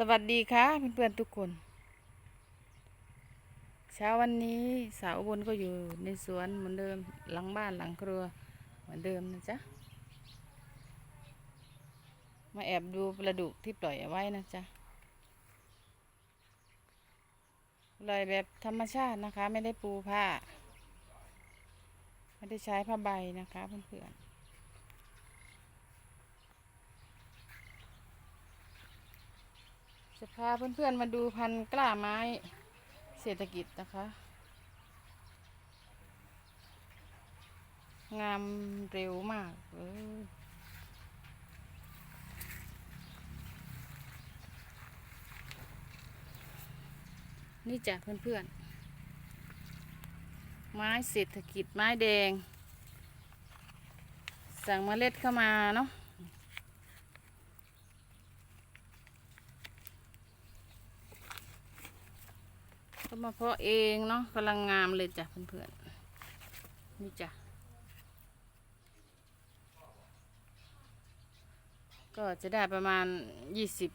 สวัสดีค่ะเพื่อนๆทุกคน เช้าวันนี้สาวอุบนก็อยู่ในสวนเหมือนเดิมหลังบ้านหลังครัวเหมือนเดิมนะจ๊ะ มาแอบดูปลาดุกที่ปล่อยเอาไว้นะจ๊ะปล่อยแบบธรรมชาตินะคะ ไม่ได้ปูผ้า ไม่ได้ใช้ผ้าใบนะคะเพื่อนๆ จะพาเพื่อนๆมาดูพันธุ์กล้าไม้เศรษฐกิจนะคะ งามเร็วมากเลยนี่จ้ะเพื่อนๆ ไม้เศรษฐกิจไม้แดง สั่งเมล็ดเข้ามาเนาะ ก็ มาเพาะเองเนาะกำลังงามเลยจ้ะเพื่อนๆนี่จ้ะก็จะได้ประมาณยี่สิบ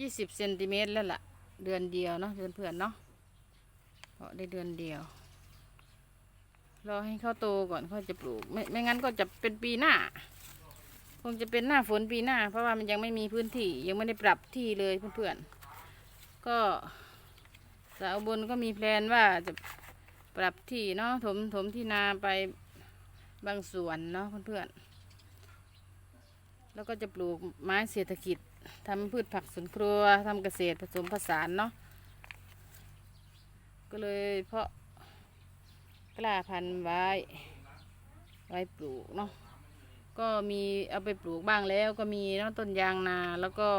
ยี่สิบเซนติเมตรแล้วล่ะ เดือนเดียวเนาะเพื่อนๆเนาะเพาะได้เดือนเดียวรอให้เขาโตก่อนเขาจะปลูก ไม่ไม่งั้นก็จะเป็นปีหน้า คงจะเป็นหน้าฝนปีหน้า เพราะว่ามันยังไม่มีพื้นที่ยังไม่ได้ปรับที่เลยเพื่อนๆก็ สาวบนก็มีแพลนว่าจะปรับที่เนาะถมถมที่นาไปบางส่วนเนาะเพื่อนๆ แล้วก็จะปลูกไม้เศรษฐกิจทำพืชผักสวนครัวทำเกษตรผสมผสานเนาะก็เลยเพาะกล้าพันธุ์ไว้ไว้ปลูกเนาะก็มีเอาไปปลูกบ้างแล้วก็มีเนาะต้นยางนาแล้วก็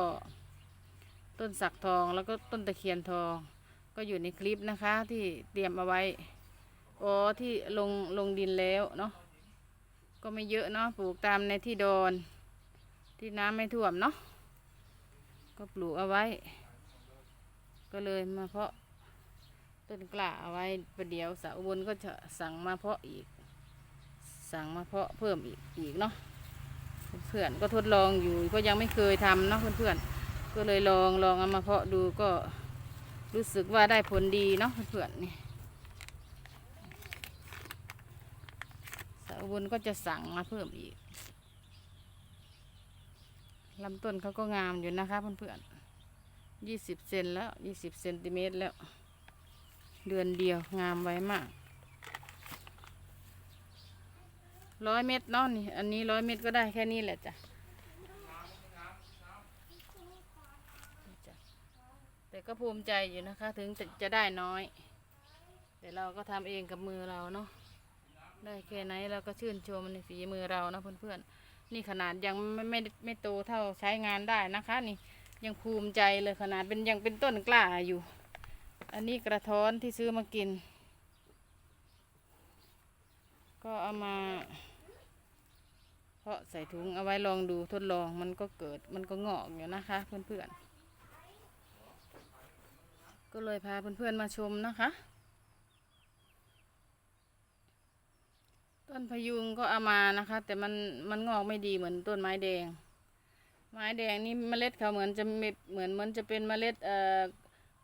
ต้นสักทองแล้วก็ต้นตะเคียนทอง ก็อยู่ในคลิปนะคะที่เตรียมเอาไว้อ๋อที่ลงลงดินแล้วเนาะก็ไม่เยอะเนาะปลูกตามในที่ดอนที่น้ำไม่ท่วมเนาะก็ปลูกเอาไว้ ก็เลยมาเพาะต้นกล้าเอาไว้ประเดี๋ยวสาวบลก็จะสั่งมาเพาะอีก สั่งมาเพาะเพิ่มอีกอีกเนาะเพื่อนก็ทดลองอยู่ก็ยังไม่เคยทำเนาะเพื่อนๆก็เลยลองลองเอามาเพาะดูก็ รู้สึกว่าได้ผลดีเนาะเพื่อนๆนี่สาวบุญก็จะสั่งมาเพิ่มอีกลำต้นเขาก็งามอยู่นะคะเพื่อนๆยี่สิบเซนแล้วยี่สิบเซนติเมตรแล้ว เดือนเดียวงามไว้มากร้อยเมตรเนาะนี่ อันนี้ร้อยเมตรก็ได้แค่นี้แหละจ้ะ แต่ก็ภูมิใจอยู่นะคะ ถึงจะได้น้อย แต่เราก็ทำเองกับมือเราเนาะได้แค่ไหนเราก็ชื่นชมในฝีมือเรานะเพื่อนๆนี่ขนาดยังไม่ไม่ไม่โตเท่าใช้งานได้นะคะ นี่ยังภูมิใจเลยขนาดเป็นยังเป็นต้นกล้าอยู่ อันนี้กระท้อนที่ซื้อมากิน ก็เอามาเพาะใส่ถุงเอาไว้ลองดูทดลองมันก็เกิดมันก็งอกอยู่นะคะ เพื่อนๆ ก็เลยพาเพื่อนๆมาชมนะคะ ต้นพยุงก็เอามานะคะ แต่มันมันงอกไม่ดีเหมือนต้นไม้แดง ไม้แดงนี่เมล็ดเขาเหมือนจะเหมือนเหมือนจะเป็นเมล็ดเอ่อ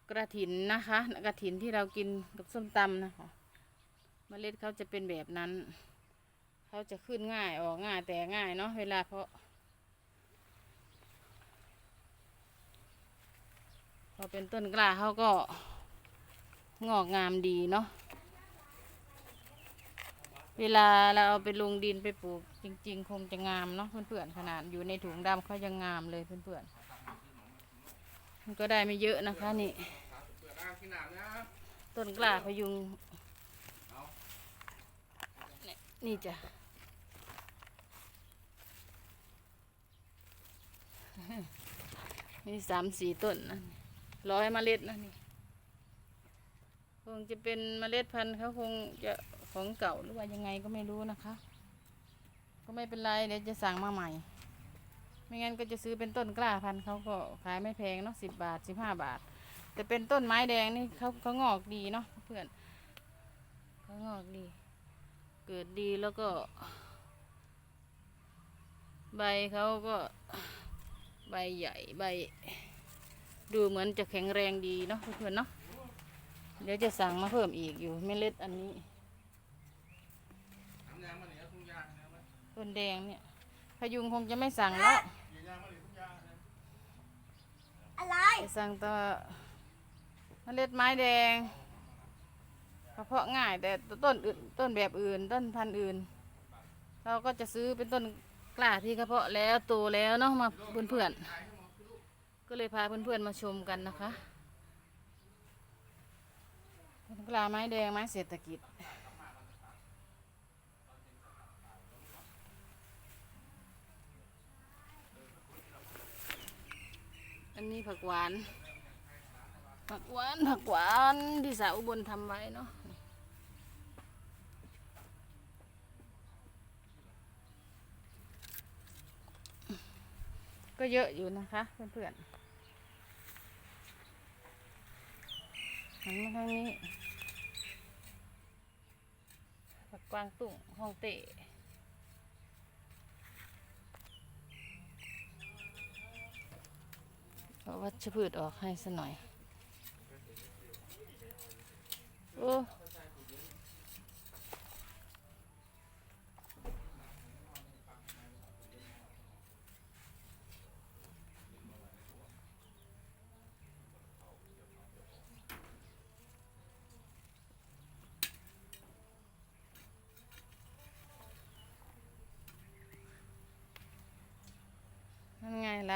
กระถินนะคะกระถินที่เรากินกับส้มตำนะคะ เมล็ดเขาจะเป็นแบบนั้น เขาจะขึ้นง่ายออกง่ายแต่ง่ายเนาะเวลาเพาะ พอเป็นต้นกล้าเขาก็งอกงามดีเนาะ เวลาเราเอาไปลงดินไปปลูกจริง ๆ คงจะงามเนาะเพื่อนๆขนาดอยู่ในถุงดำเขายังงามเลยเพื่อนๆมันก็ได้ไม่เยอะนะคะนี่ ต้นกล้าพยุง นี่จ้ะมีสามสี่ต้นนะ ร้อยเมล็ดนะนี่คงจะเป็นเมล็ดพันธุ์เขาคงจะของเก่าหรือว่ายังไงก็ไม่รู้นะคะ ก็ไม่เป็นไรเดี๋ยวจะสั่งมาใหม่ ไม่งั้นก็จะซื้อเป็นต้นกล้าพันธุ์เขาก็ขายไม่แพงเนาะสิบบาทสิบห้าบาท แต่เป็นต้นไม้แดงนี่เขาเขางอกดีเนาะเพื่อนเขางอกดี เกิดดีแล้วก็ ใบเขาก็ใบใหญ่ใบ ดูเหมือนจะแข็งแรงดีเนาะเพื่อนๆเนาะเดี๋ยวจะสั่งมาเพิ่มอีกอยู่เมล็ดอันนี้ต้นแดงเนี่ยพยุงคงจะไม่สั่งแล้วอะไรจะสั่งแตัวเมล็ดไม้แดงเฉพาะง่ายแต่ต้นอื่นต้นแบบอื่น ต้นพันธุ์อื่น เราก็จะซื้อเป็นต้นกล้าที่กระเพาะแล้วโตแล้วเนาะมาเพื่อนๆ ก็เลยพาเพื่อนๆมาชมกันนะคะต้นกลาไม้แดงไม้เศรษฐกิจ อันนี้ผักหวาน ผักหวาน ผักหวานที่สาวอุบลทำไว้เนาะก็เยอะอยู่นะคะเพื่อนๆ หันมาทางนี้ผักกวางตุ่งห้องเตะเอาวัชพืชออกให้สัหน่อย โอ้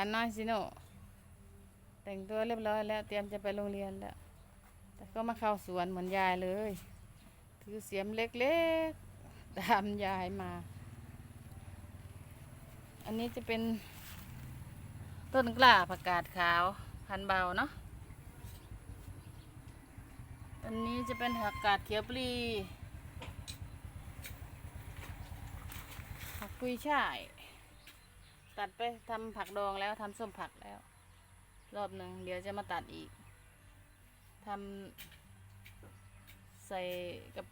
านน้อยสิโนแต่งตัวเรียบร้อยแล้ว เตรียมจะไปโรงเรียนแล้ว แต่ก็มาเข้าสวนเหมือนยายเลย ถือเสียมเล็กๆ ตามยายมา อันนี้จะเป็นต้นกล้าผักกาดขาวพันเบาเนาะ อันนี้จะเป็นผักกาดเขียวปลีผักกุยช่าย ตัดไปทำผักดองแล้วทำส้มผักแล้ว รอบหนึ่งเดี๋ยวจะมาตัดอีกทำใส่กับ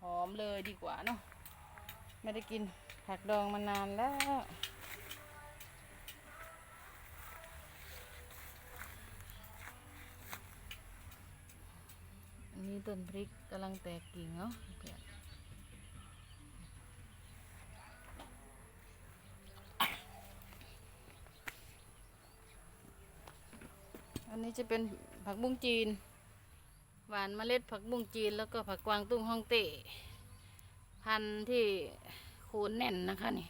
หอมเลยดีกว่าเนาะไม่ได้กินผักดองมานานแล้ว อันนี้ต้นพริกกำลังแตกกิ่งเนาะเพื่อ นี้จะเป็นผักบุ้งจีน หวานเมล็ดผักบุ้งจีน แล้วก็ผักกวางตุ้งฮ่องเต้พันธุ์ที่โคนแน่นนะคะนี่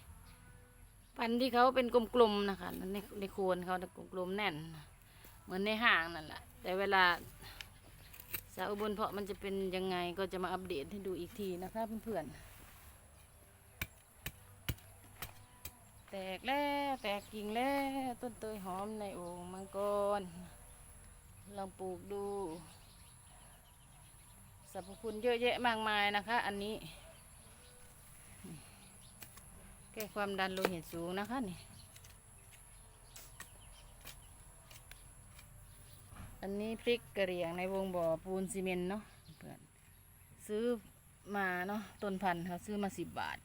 พันธุ์ที่เขาเป็นกลมๆนะคะในในโคนเขากลมๆแน่น เหมือนในห้างนั่นแหละแต่เวลาสาวอุบลเพาะมันจะเป็นยังไงก็จะมาอัปเดตให้ดูอีกทีนะคะเพื่อนๆ แตกแล้วแตกกิ่งแล้วต้นเตยหอมในโอ่งมังกร ลองปลูกดูสรรพคุณเยอะแยะมากมายนะคะ อันนี้ แก้ความดันโลหิตสูงนะคะนี่อันนี้พริกกระเหรี่ยงในวงบ่อปูนซีเมนเนาะเพื่อนซื้อมาเนาะต้นพันธุ์เขาซื้อมาสิบบาท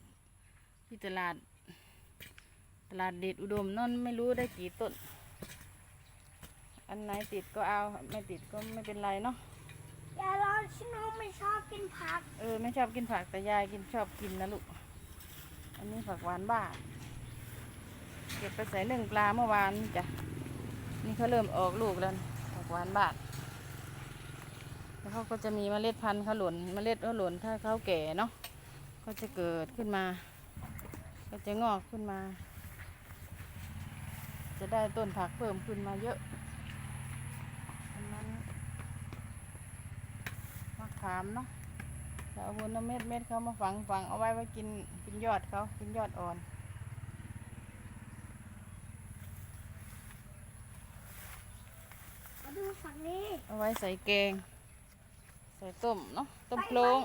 ที่ตลาด ตลาดเดชอุดมนั่นไม่รู้ได้กี่ต้น อันไหนติดก็เอา ไม่ติดก็ไม่เป็นไรเนาะยายร้อนชิโนไม่ชอบกินผัก เออไม่ชอบกินผักแต่ยายกินชอบกินนะลูก อันนี้ผักหวานบ้านเก็บไปใส่นึ่งปลาเมื่อวานนี่จ้ะ นี่เขาเริ่มออกลูกแล้วนะผักหวานบ้านแล้วเขาก็จะมีเมล็ดพันธุ์เขาหล่นเมล็ดเขาหล่นถ้าเขาแก่เนาะก็จะเกิดขึ้นมา ก็จะงอกขึ้นมา จะได้ต้นผักเพิ่มขึ้นมาเยอะอันนั้นมะขามเนาะแต่เอาบนน้ำเม็ดเม็ดเขามาฝังฝังเอาไว้ไว้กินกินยอดเขากินยอดอ่อนมาดูฝั่งนี้เอาไว้ใส่แกง ใส่ต้มเนาะต้มโคลง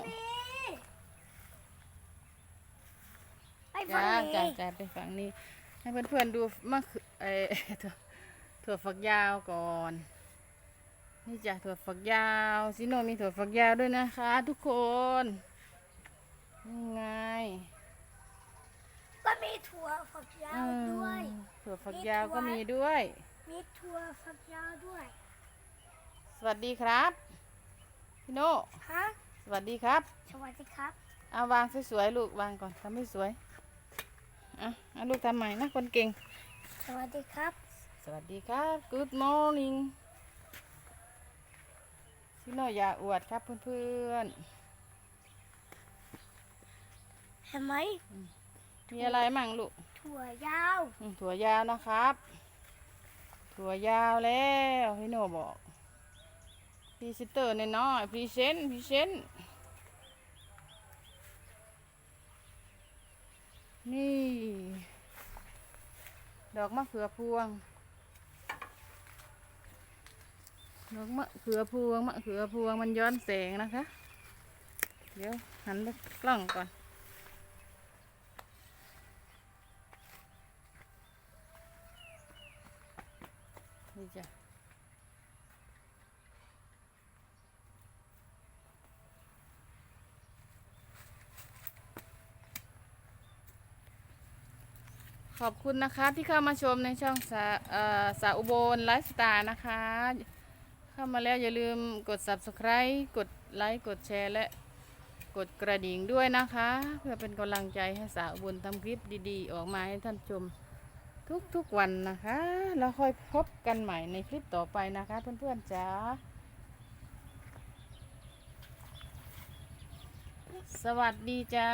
ไปฝั่จ้างนี้จ้าจ้าไปฝั่งนี้ ให้เพื่อนๆดูมะเขือเออถั่วถั่วฝักยาวก่อน นี่จ้ะถั่วฝักยาวซิโนมีถั่วฝักยาวด้วยนะคะ ทุกคนนี่ไงก็มีถั่วฝักยาวด้วย ถั่วฝักยาวก็มีด้วย มีถั่วฝักยาวด้วย สวัสดีครับพี่โน่ฮะสวัสดีครับ สวัสดีครับ เอาวางสวยๆลูกวางก่อนทำไม่สวยอะเอาลูกทำใหม่นะคนเก่ง สวัสดีครับ สวัสดีครับ Good morning พี่โน่อย่าอวดครับเพื่อนเห็นไหมๆมีอะไรมั่งลูก ถั่วยาวอืมถั่วยาวนะครับ ถั่วยาวแล้วพี่โน่บอกพรีเซนเตอร์น้อยๆพรีเซนต์พรีเซนต์นี่ ดอกมะเขือพวง ดอกมะเขือพวงมะเขือพวงมันย้อนแสงนะคะ เดี๋ยวหันไปกล้องก่อน นี่จ้ะขอบคุณนะคะที่เข้ามาชมในช่องสาสาอุบลไลฟ์สไตล์นะคะ เข้ามาแล้วอย่าลืมกด subscribe กดไลค์ กดแชร์ และกดกระดิ่งด้วยนะคะ เพื่อเป็นกำลังใจให้สาวอุบลทำคลิปดีๆ ออกมาให้ท่านชมทุกๆวันนะคะ แล้วค่อยพบกันใหม่ในคลิปต่อไปนะคะ เพื่อนๆจ๋าสวัสดีจ้า